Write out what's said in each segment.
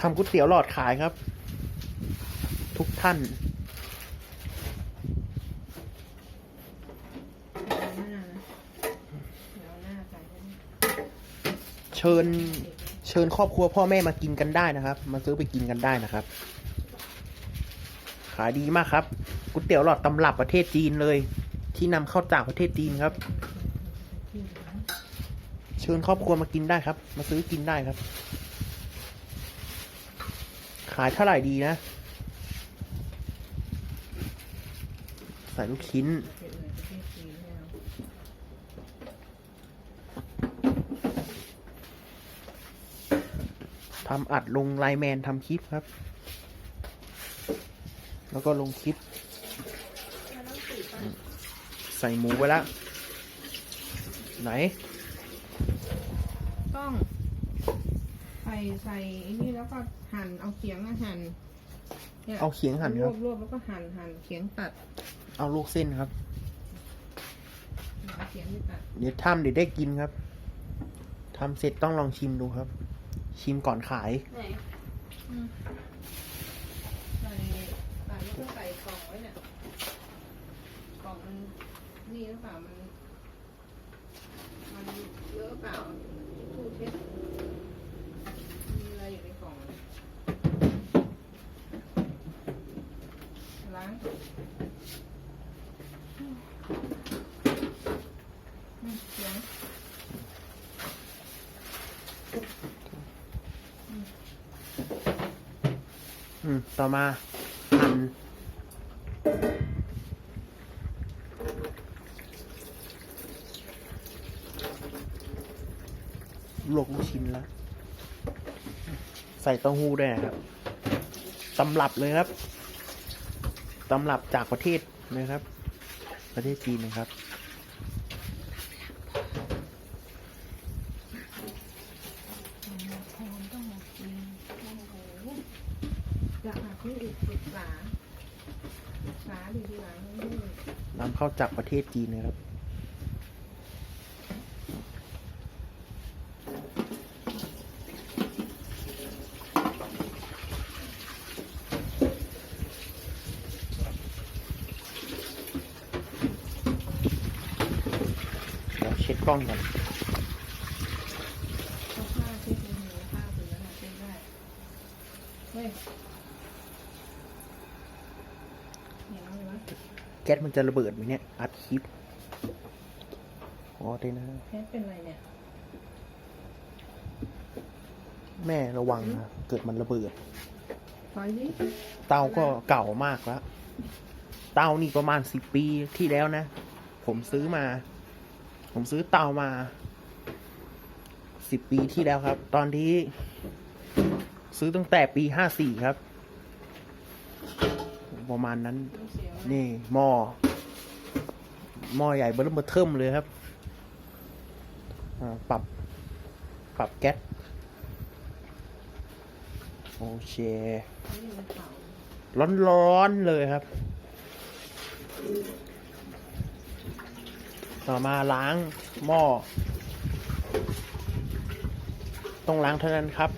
ทำก๋วยเตี๋ยวหลอดขายครับ ทุกท่านเชิญเชิญครอบครัวพ่อแม่มากินกันได้นะครับ มาซื้อไปกินกันได้นะครับ ขายดีมากครับก๋วยเตี๋ยวหลอดตำรับประเทศจีนเลย ที่นำเข้าจากประเทศจีนครับ เชิญครอบครัวมากินได้ครับ มาซื้อกินได้ครับ ขายเท่าไหร่ดีนะ ใส่ลูกชิ้น ทำอัดลงไลแมนทำคลิปครับ แล้วก็ลงคลิป ใส่หมูไปแล้ว ไหน ต้อง ใส่ใส่ไอ้นี่แล้วก็หั่นเอาเขียงอะหั่นนี่ยเอาเขียงหั่นรควรับบรวบแล้วก็หั่นหั่นเขียงตัดเอาลูกเส้นครับ เอาเขียงไม่ตัดเดี๋ยวทำเดี๋ยวได้กินครับทำเสร็จต้องลองชิมดูครับ ชิมก่อนขาย ไหนอืมใส่ใส่แล้วก็ใส่กล่องไว้เนี่ยกล่องมันนี่หรือเปล่ามัน มันเยอะหรือเปล่าทูเช็ดมีอะไรอยู่ในกล่องเนี่ยล้างอืมอืมเขียง อืม ต่อมาหั่นลวกลูกชิ้นแล้ว ใส่เต้าหู้ด้วยนะครับตำรับเลยครับตำรับจากประเทศนะครับ ประเทศจีนนะครับ พรต้องมากินโอ้โห จะหาที่อีกปรึกษาปรึกษาดีทีหลังนี่นำเข้าจากประเทศจีนนะครับ เดี๋ยวเช็ดกล้องก่อนเอาผ้าเช็ดมือผ้าเสร็จแล้วนะเช็ดได้เฮ้ยเหนียวเลยวะ แก๊สมันจะระเบิดไหมเนี่ย อัดคลิปอ๋อได้นะ แค่เป็นไรเนี่ยแม่ระวังนะ เกิดมันระเบิดถอยดิเตาก็เก่ามากแล้ว เตานี่ประมาณสิบปีที่แล้วนะ ผมซื้อมา ผมซื้อเตามาสิบปีที่แล้วครับ ตอนที่ ซื้อตั้งแต่ปีห้าสี่ครับ ประมาณนั้น นี่หม้อหม้อใหญ่เบอร์เริ่มเบอร์เทิมเลยครับปรับปรับแก๊สโอเคนี่มันร้อนๆเลยครับ ต่อมาล้างหม้อต้องล้างเท่านั้นครับ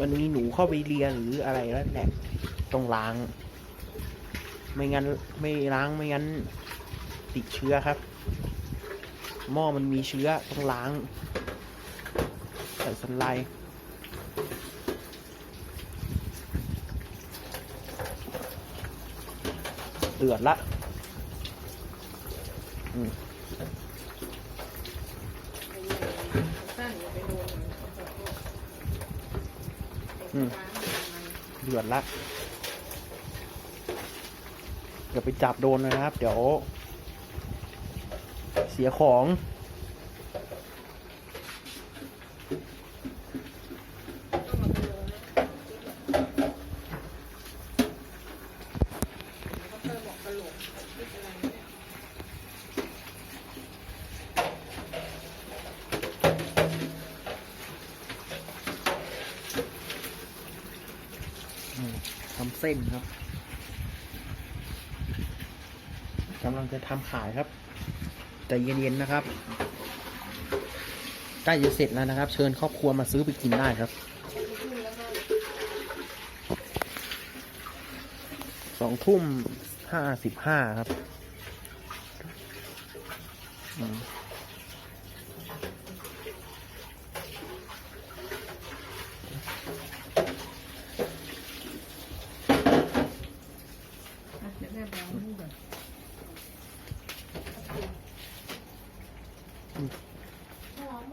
มันมีหนูเข้าไปเลียหรืออะไรแล้วแหละต้องล้าง ไม่งั้นไม่ล้างไม่งั้นติดเชื้อครับ หม้อมันมีเชื้อต้องล้าง ใส่สไลด์เดือดละอืมเดือดละ อย่าไปจับโดนนะครับ เดี๋ยว เสียของทำเส้นครับ กำลังจะทำขายครับแต่เย็นๆนะครับใกล้จะเสร็จแล้วนะครับ เชิญครอบครัวมาซื้อไปกินได้ครับสองทุ่มห้าสิบห้าครับ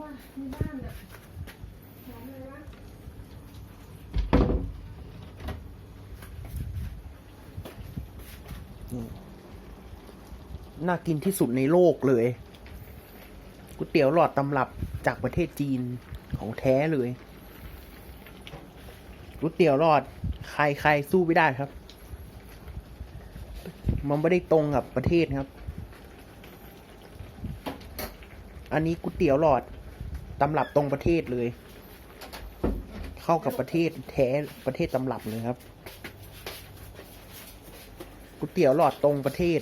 ว่ะมีบ้านอะหอมเลยวะน่ากินที่สุดในโลกเลยก๋วยเตี๋ยวหลอดตำรับจากประเทศจีนของแท้เลยก๋วยเตี๋ยวหลอด ใครใครสู้ไม่ได้ครับ มันไม่ได้ตรงกับประเทศครับ อันนี้ก๋วยเตี๋ยวหลอด ตำรับตรงประเทศเลย เข้ากับประเทศแท้ประเทศตำรับเลยครับก๋วยเตี๋ยวหลอดตรงประเทศ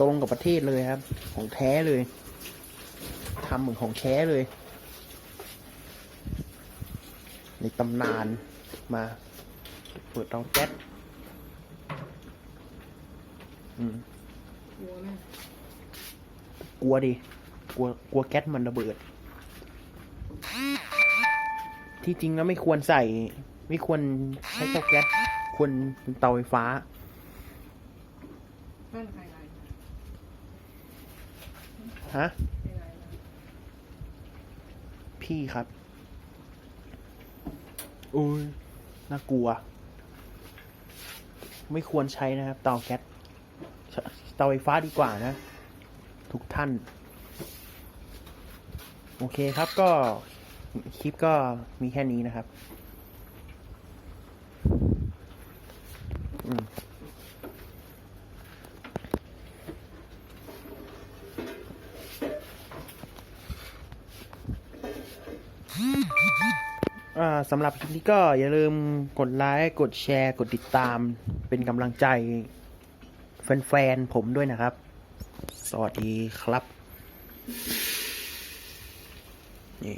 ตรงกับประเทศเลยครับ ของแท้เลยทำเหมือนของแท้เลยในตำนานมา เปิดเตาแก๊สอืมกลัวไหมกลัวดิ กลัวกลัวแก๊สมันระเบิด ที่จริงแล้วไม่ควรใส่ ไม่ควรใช้เตาแก๊สควรเป็นเตาไฟฟ้าบ้านใครไรฮะใครไรนะพี่ครับโอ้ยน่ากลัว ไม่ควรใช้นะครับ เตาแก๊สใช้เตาไฟฟ้าดีกว่านะ ทุกท่าน โอเคครับก็คลิปก็มีแค่นี้นะครับอ่าสำหรับคลิปนี้ก็อย่าลืมกดไลค์กดแชร์ กดติดตาม เป็นกำลังใจ แฟนๆ ผมด้วยนะครับ สวัสดีครับ นี่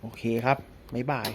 โอเคครับ บ๊ายบาย